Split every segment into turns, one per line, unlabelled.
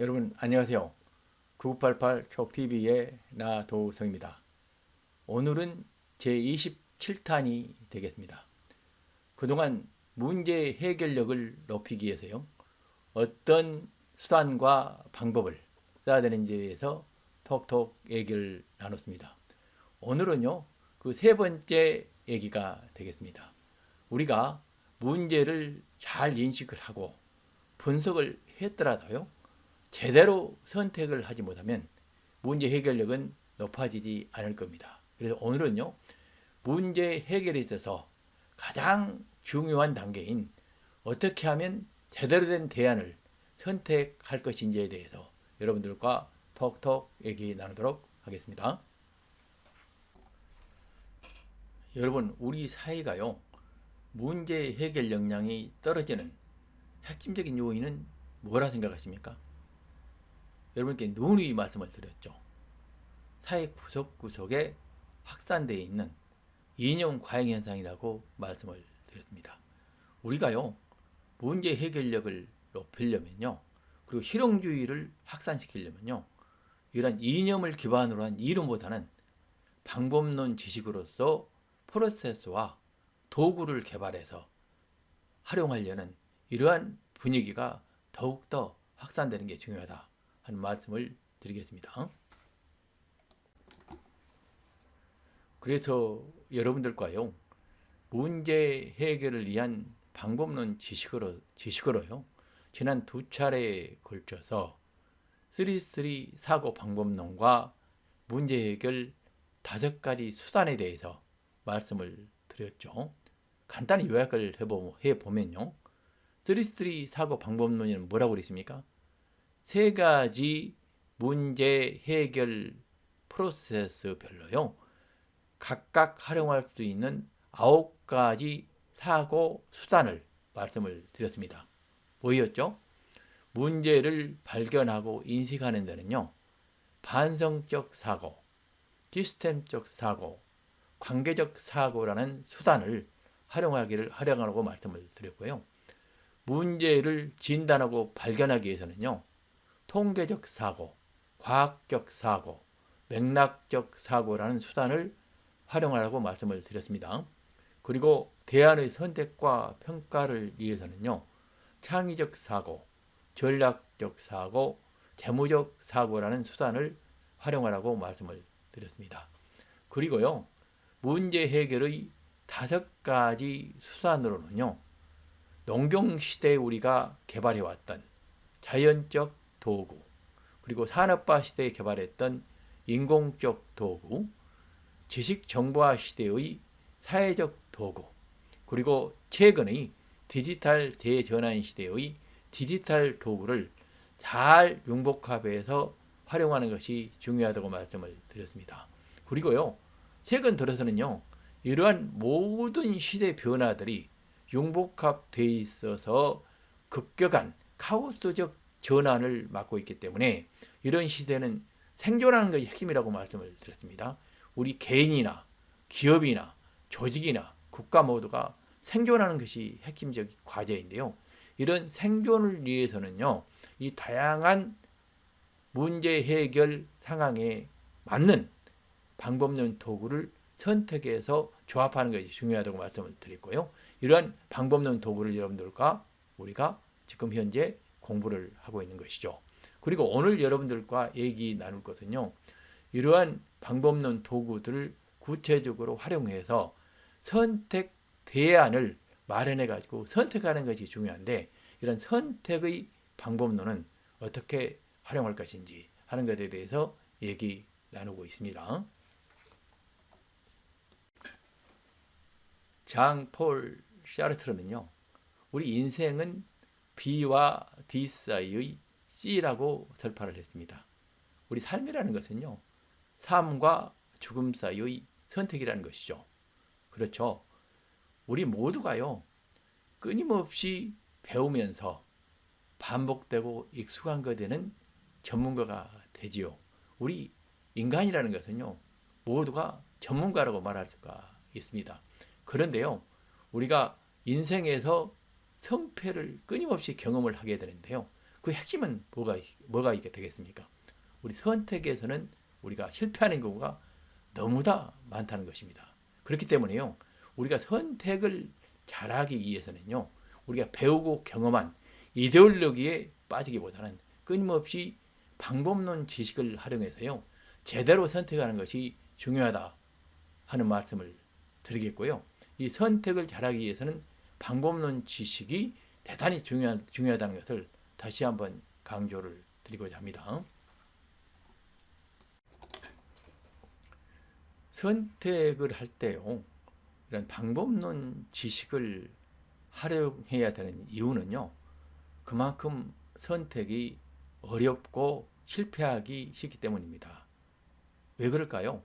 여러분 안녕하세요. 9988 촉TV의 나도성입니다. 오늘은 제27탄이 되겠습니다. 그동안 문제 해결력을 높이기 위해서요. 어떤 수단과 방법을 써야 되는지에 대해서 톡톡 얘기를 나눴습니다. 오늘은요. 그 세 번째 얘기가 되겠습니다. 우리가 문제를 잘 인식을 하고 분석을 했더라도요. 제대로 선택을 하지 못하면 문제 해결력은 높아지지 않을 겁니다. 그래서 오늘은요, 문제 해결에 있어서 가장 중요한 단계인 어떻게 하면 제대로 된 대안을 선택할 것인지에 대해서 여러분들과 톡톡 얘기 나누도록 하겠습니다. 여러분, 우리 사회가요, 문제 해결 역량이 떨어지는 핵심적인 요인은 뭐라 생각하십니까? 여러분께 누누이 말씀을 드렸죠. 사회 구석구석에 확산되어 있는 이념 과잉 현상이라고 말씀을 드렸습니다. 우리가요, 문제 해결력을 높이려면요, 그리고 실용주의를 확산시키려면요, 이런 이념을 기반으로 한 이론보다는 방법론 지식으로서 프로세스와 도구를 개발해서 활용하려는 이러한 분위기가 더욱더 확산되는 게 중요하다. 하는 말씀을 드리겠습니다. 그래서 여러분들과요 문제 해결을 위한 방법론 지식으로 지식으로요 지난 두 차례에 걸쳐서 3-3 사고 방법론과 문제 해결 다섯 가지 수단에 대해서 말씀을 드렸죠. 간단히 요약을 해보면요. 3-3 사고 방법론은 뭐라고 그랬습니까? 세 가지 문제 해결 프로세스별로요. 각각 활용할 수 있는 아홉 가지 사고 수단을 말씀을 드렸습니다. 뭐였죠? 문제를 발견하고 인식하는 데는요. 반성적 사고, 시스템적 사고, 관계적 사고라는 수단을 활용하기를 활용하라고 말씀을 드렸고요. 문제를 진단하고 발견하기 위해서는요. 통계적 사고, 과학적 사고, 맥락적 사고라는 수단을 활용하라고 말씀을 드렸습니다. 그리고 대안의 선택과 평가를 위해서는요, 창의적 사고, 전략적 사고, 재무적 사고라는 수단을 활용하라고 말씀을 드렸습니다. 그리고요, 문제 해결의 다섯 가지 수단으로는요, 농경시대에 우리가 개발해왔던 자연적 도구, 그리고 산업화 시대에 개발했던 인공적 도구, 지식 정보화 시대의 사회적 도구, 그리고 최근의 디지털 대전환 시대의 디지털 도구를 잘 융복합해서 활용하는 것이 중요하다고 말씀을 드렸습니다. 그리고요, 최근 들어서는요, 이러한 모든 시대 변화들이 융복합되어 있어서 급격한 카오스적 전환을 맞고 있기 때문에 이런 시대는 생존하는 것이 핵심이라고 말씀을 드렸습니다. 우리 개인이나 기업이나 조직이나 국가 모두가 생존하는 것이 핵심적 과제인데요. 이런 생존을 위해서는요, 이 다양한 문제 해결 상황에 맞는 방법론 도구를 선택해서 조합하는 것이 중요하다고 말씀을 드렸고요. 이러한 방법론 도구를 여러분들과 우리가 지금 현재 공부를 하고 있는 것이죠. 그리고 오늘 여러분들과 얘기 나눌 것은요. 이러한 방법론 도구들을 구체적으로 활용해서 선택 대안을 마련해 가지고 선택하는 것이 중요한데 이런 선택의 방법론은 어떻게 활용할 것인지 하는 것에 대해서 얘기 나누고 있습니다. 장폴 샤르트르는요. 우리 인생은 B와 D 사이의 C라고 설파를 했습니다. 우리 삶이라는 것은요. 삶과 죽음 사이의 선택이라는 것이죠. 그렇죠. 우리 모두가요. 끊임없이 배우면서 반복되고 익숙한 것에는 전문가가 되지요. 우리 인간이라는 것은요. 모두가 전문가라고 말할 수가 있습니다. 그런데요, 우리가 인생에서 성패를 끊임없이 경험을 하게 되는데요. 그 핵심은 뭐가 뭐가 있게 되겠습니까? 우리 선택에서는 우리가 실패하는 경우가 너무나 많다는 것입니다. 그렇기 때문에요. 우리가 선택을 잘하기 위해서는요. 우리가 배우고 경험한 이데올로기에 빠지기보다는 끊임없이 방법론 지식을 활용해서요. 제대로 선택하는 것이 중요하다 하는 말씀을 드리겠고요. 이 선택을 잘하기 위해서는 방법론 지식이 대단히 중요하, 중요하다는 것을 다시 한번 강조를 드리고자 합니다. 선택을 할 때요. 이런 방법론 지식을 활용해야 되는 이유는요. 그만큼 선택이 어렵고 실패하기 쉽기 때문입니다. 왜 그럴까요?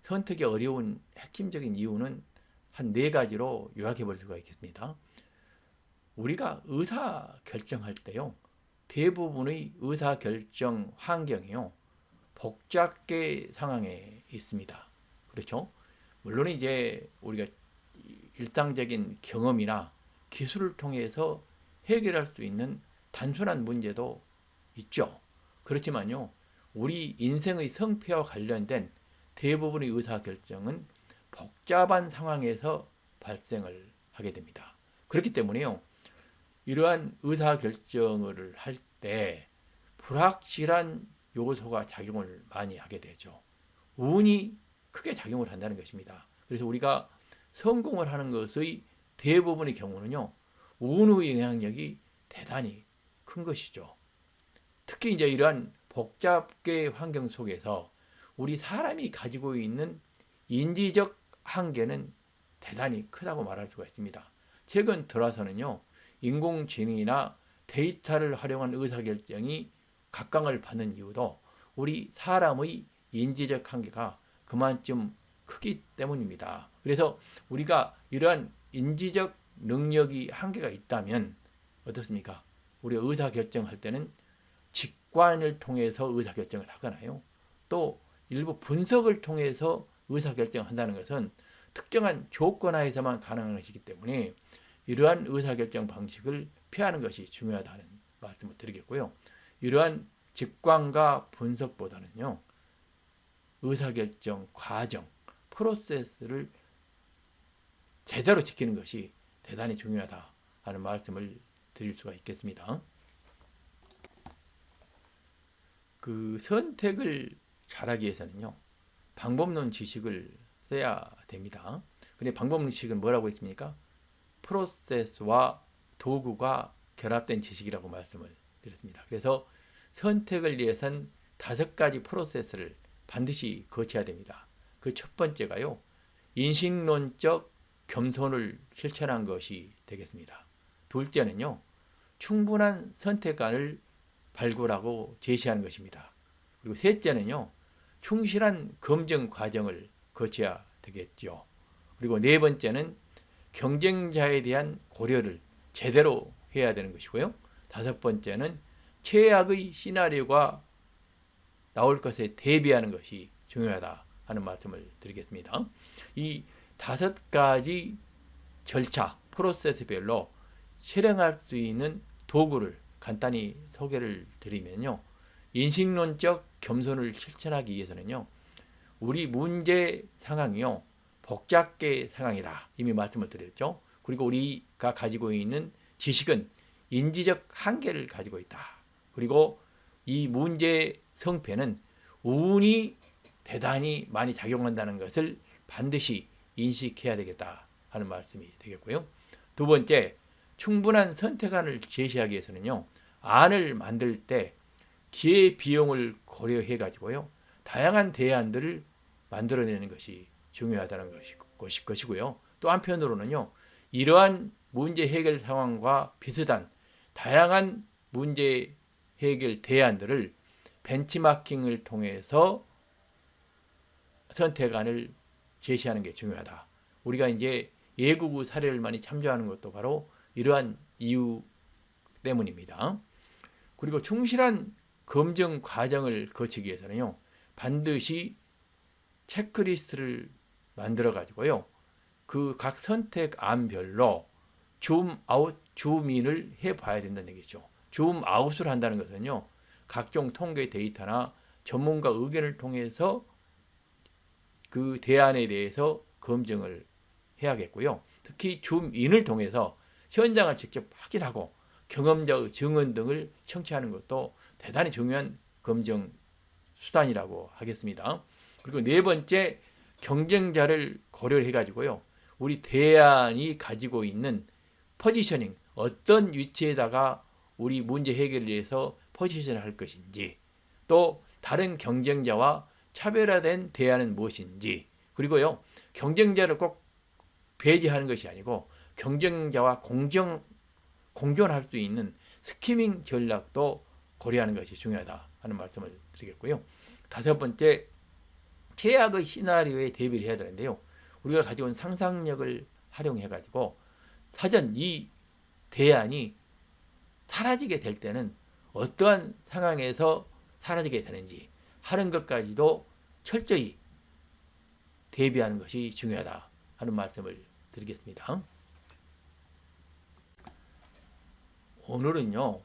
선택이 어려운 핵심적인 이유는 한 네 가지로 요약해 볼 수가 있겠습니다. 우리가 의사 결정할 때요. 대부분의 의사 결정 환경이요. 복잡계 상황에 있습니다. 그렇죠? 물론 이제 우리가 일상적인 경험이나 기술을 통해서 해결할 수 있는 단순한 문제도 있죠. 그렇지만요, 우리 인생의 성패와 관련된 대부분의 의사결정은 복잡한 상황에서 발생을 하게 됩니다. 그렇기 때문에요, 이러한 의사 결정을 할 때 불확실한 요소가 작용을 많이 하게 되죠. 운이 크게 작용을 한다는 것입니다. 그래서 우리가 성공을 하는 것의 대부분의 경우는요, 운의 영향력이 대단히 큰 것이죠. 특히 이제 이러한 복잡계 환경 속에서 우리 사람이 가지고 있는 인지적 한계는 대단히 크다고 말할 수가 있습니다. 최근 들어서는요, 인공지능이나 데이터를 활용한 의사결정이 각광을 받는 이유도 우리 사람의 인지적 한계가 그만큼 크기 때문입니다. 그래서 우리가 이러한 인지적 능력이 한계가 있다면 어떻습니까? 우리가 의사결정할 때는 직관을 통해서 의사결정을 하거나요. 또 일부 분석을 통해서 의사결정한다는 것은 특정한 조건 하에서만 가능한 것이기 때문에 이러한 의사결정 방식을 피하는 것이 중요하다는 말씀을 드리겠고요. 이러한 직관과 분석보다는요. 의사결정 과정, 프로세스를 제대로 지키는 것이 대단히 중요하다 하는 말씀을 드릴 수가 있겠습니다. 그 선택을 잘하기 위해서는요. 방법론 지식을 써야 됩니다. 근데 방법론 지식은 뭐라고 했습니까? 프로세스와 도구가 결합된 지식이라고 말씀을 드렸습니다. 그래서 선택을 위해선 다섯 가지 프로세스를 반드시 거쳐야 됩니다. 그 첫 번째가요. 인식론적 겸손을 실천한 것이 되겠습니다. 둘째는요. 충분한 선택관을 발굴하고 제시하는 것입니다. 그리고 셋째는요. 충실한 검증 과정을 거쳐야 되겠죠. 그리고 네 번째는 경쟁자에 대한 고려를 제대로 해야 되는 것이고요. 다섯 번째는 최악의 시나리오가 나올 것에 대비하는 것이 중요하다 하는 말씀을 드리겠습니다. 이 다섯 가지 절차, 프로세스별로 실행할 수 있는 도구를 간단히 소개를 드리면요. 인식론적 겸손을 실천하기 위해서는요. 우리 문제 상황이요. 복잡계 상황이다. 이미 말씀을 드렸죠. 그리고 우리가 가지고 있는 지식은 인지적 한계를 가지고 있다. 그리고 이 문제 성패는 운이 대단히 많이 작용한다는 것을 반드시 인식해야 되겠다 하는 말씀이 되겠고요. 두 번째, 충분한 선택안을 제시하기 위해서는요. 안을 만들 때 기회 비용을 고려해 가지고요. 다양한 대안들을 만들어내는 것이 중요하다는 것이, 것이고요. 또 한편으로는요. 이러한 문제 해결 상황과 비슷한 다양한 문제 해결 대안들을 벤치마킹을 통해서 선택안을 제시하는 게 중요하다. 우리가 이제 예국의 사례를 많이 참조하는 것도 바로 이러한 이유 때문입니다. 그리고 충실한 검증 과정을 거치기 위해서는요. 반드시 체크리스트를 만들어 가지고요. 그 각 선택 안별로 줌 아웃, 줌인을 해 봐야 된다는 얘기죠. 줌 아웃을 한다는 것은요. 각종 통계 데이터나 전문가 의견을 통해서 그 대안에 대해서 검증을 해야겠고요. 특히 줌인을 통해서 현장을 직접 확인하고 경험자의 증언 등을 청취하는 것도 대단히 중요한 검증 수단이라고 하겠습니다. 그리고 네 번째 경쟁자를 고려해 가지고요. 우리 대안이 가지고 있는 포지셔닝 어떤 위치에다가 우리 문제 해결을 위해서 포지션을 할 것인지 또 다른 경쟁자와 차별화된 대안은 무엇인지 그리고요 경쟁자를 꼭 배제하는 것이 아니고 경쟁자와 공정 공존할 수 있는 스키밍 전략도 고려하는 것이 중요하다 하는 말씀을 드리겠고요. 다섯 번째 최악의 시나리오에 대비를 해야 되는데요. 우리가 가지고 온 상상력을 활용해 가지고 사전 이 대안이 사라지게 될 때는 어떠한 상황에서 사라지게 되는지 하는 것까지도 철저히 대비하는 것이 중요하다 하는 말씀을 드리겠습니다. 오늘은요,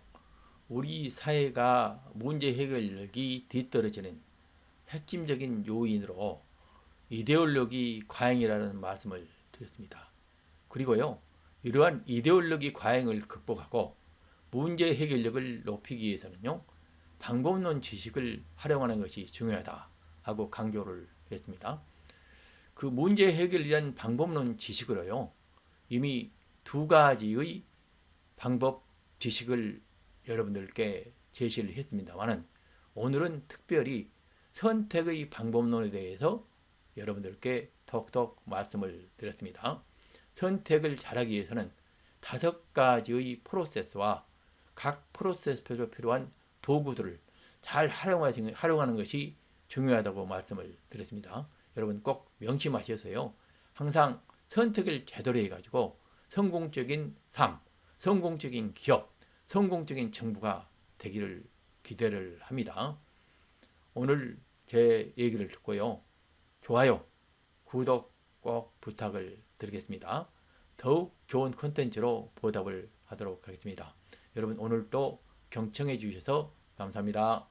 우리 사회가 문제 해결력이 뒤떨어지는 핵심적인 요인으로 이데올로기 과잉이라는 말씀을 드렸습니다. 그리고요, 이러한 이데올로기 과잉을 극복하고 문제 해결력을 높이기 위해서는요, 방법론 지식을 활용하는 것이 중요하다 하고 강조를 했습니다. 그 문제 해결을 위한 방법론 지식으로요, 이미 두 가지의 방법 지식을 여러분들께 제시를 했습니다만은 오늘은 특별히 선택의 방법론에 대해서 여러분들께 톡톡 말씀을 드렸습니다. 선택을 잘하기 위해서는 다섯 가지의 프로세스와 각 프로세스별로 필요한 도구들을 잘 활용하는 것이 중요하다고 말씀을 드렸습니다. 여러분 꼭 명심하셔서요. 항상 선택을 제대로 해가지고 성공적인 삶, 성공적인 기업, 성공적인 정부가 되기를 기대를 합니다. 오늘 제 얘기를 듣고요. 좋아요, 구독 꼭 부탁을 드리겠습니다. 더욱 좋은 콘텐츠로 보답을 하도록 하겠습니다. 여러분 오늘도 경청해 주셔서 감사합니다.